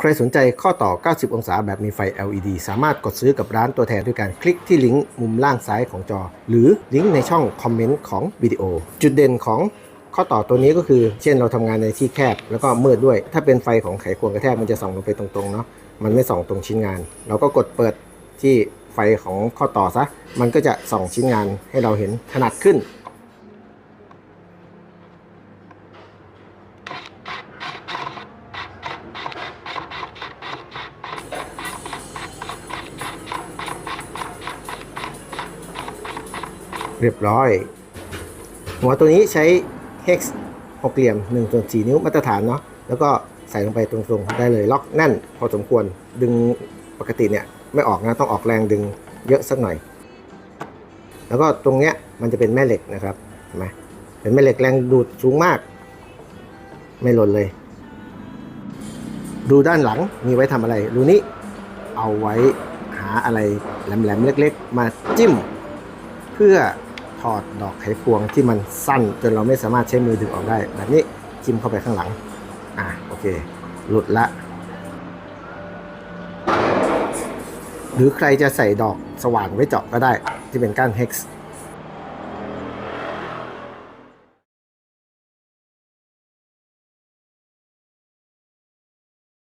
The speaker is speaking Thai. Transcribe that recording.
ใครสนใจข้อต่อ 90 องศาแบบมีไฟ LED สามารถกดซื้อกับร้านตัวแทนด้วยการคลิกที่ลิงก์มุมล่างซ้ายของจอ หรือลิงก์ในช่องคอมเมนต์ของวิดีโอ จุดเด่นของข้อต่อตัวนี้ก็คือ เช่นเราทำงานในที่แคบแล้วก็มืดด้วย ถ้าเป็นไฟของไขควงกระแทกมันจะส่องลงไปตรงๆเนาะมันไม่ส่องตรงชิ้นงาน เราก็กดเปิดที่ไฟของข้อต่อซะ มันก็จะส่องชิ้นงานให้เราเห็นถนัดขึ้น เรียบร้อย หัวตัวนี้ใช้ hex หกเหลี่ยม1ส่วน4นิ้วมาตรฐานเนาะแล้วก็ใส่ลงไปตรงๆ ได้เลยล็อกแน่นพอสมควรดึงปกติเนี่ยไม่ออกนะต้องออกแรงดึงเยอะสักหน่อย แล้วก็ตรงเนี้ยมันจะเป็นแม่เหล็กนะครับเห็นไหมเป็นแม่เหล็กแรงดูดสูงมาก ไม่หล่นเลย ดูด้านหลังมีไว้ทำอะไรรูนี้เอาไว้หาอะไรแหลมๆเล็ก ๆ มาจิ้ม เพื่อ ถอดดอกไขควงที่มันสั้นจนเราไม่สามารถใช้มือดึงออกได้ แบบนี้จิ้มเข้าไปข้างหลัง อะโอเค หลุดละ หรือใครจะใส่ดอกสว่านไว้เจาะก็ได้ที่เป็นก้านเฮกซ์